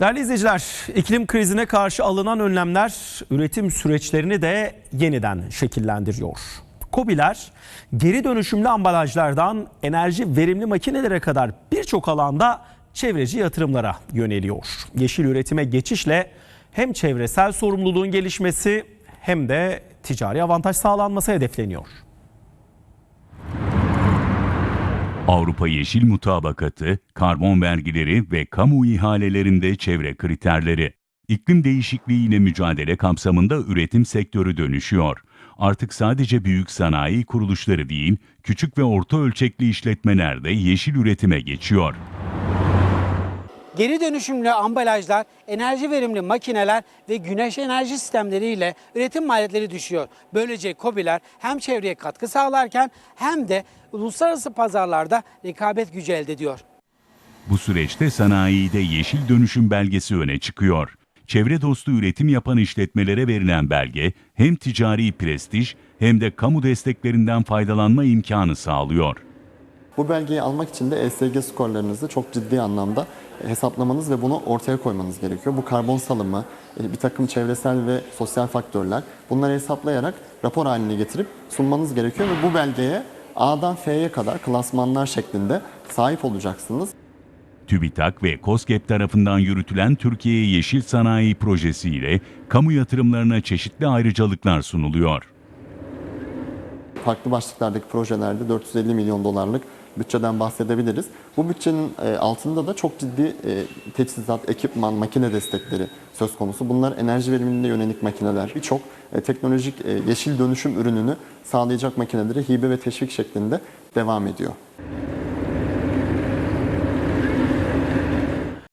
Değerli izleyiciler, iklim krizine karşı alınan önlemler üretim süreçlerini de yeniden şekillendiriyor. KOBİ'ler geri dönüşümlü ambalajlardan enerji verimli makinelere kadar birçok alanda çevreci yatırımlara yöneliyor. Yeşil üretime geçişle hem çevresel sorumluluğun gelişmesi hem de ticari avantaj sağlanması hedefleniyor. Avrupa Yeşil Mutabakatı, karbon vergileri ve kamu ihalelerinde çevre kriterleri. İklim değişikliğiyle mücadele kapsamında üretim sektörü dönüşüyor. Artık sadece büyük sanayi kuruluşları değil, küçük ve orta ölçekli işletmeler de yeşil üretime geçiyor. Geri dönüşümlü ambalajlar, enerji verimli makineler ve güneş enerji sistemleriyle üretim maliyetleri düşüyor. Böylece KOBİ'ler hem çevreye katkı sağlarken hem de uluslararası pazarlarda rekabet gücü elde ediyor. Bu süreçte sanayide yeşil dönüşüm belgesi öne çıkıyor. Çevre dostu üretim yapan işletmelere verilen belge hem ticari prestij hem de kamu desteklerinden faydalanma imkanı sağlıyor. Bu belgeyi almak için de ESG skorlarınızı çok ciddi anlamda hesaplamanız ve bunu ortaya koymanız gerekiyor. Bu karbon salımı, e, bir takım çevresel ve sosyal faktörler bunları hesaplayarak rapor haline getirip sunmanız gerekiyor ve bu belgeye A'dan F'ye kadar klasmanlar şeklinde sahip olacaksınız. TÜBİTAK ve KOSGEB tarafından yürütülen Türkiye Yeşil Sanayi Projesi ile kamu yatırımlarına çeşitli ayrıcalıklar sunuluyor. Farklı başlıklardaki projelerde 450 milyon dolarlık bütçeden bahsedebiliriz. Bu bütçenin e, altında da çok ciddi e, teçhizat, ekipman, makine destekleri söz konusu. Bunlar enerji verimliliğine yönelik makineler. Birçok e, teknolojik yeşil dönüşüm ürününü sağlayacak makineleri hibe ve teşvik şeklinde devam ediyor.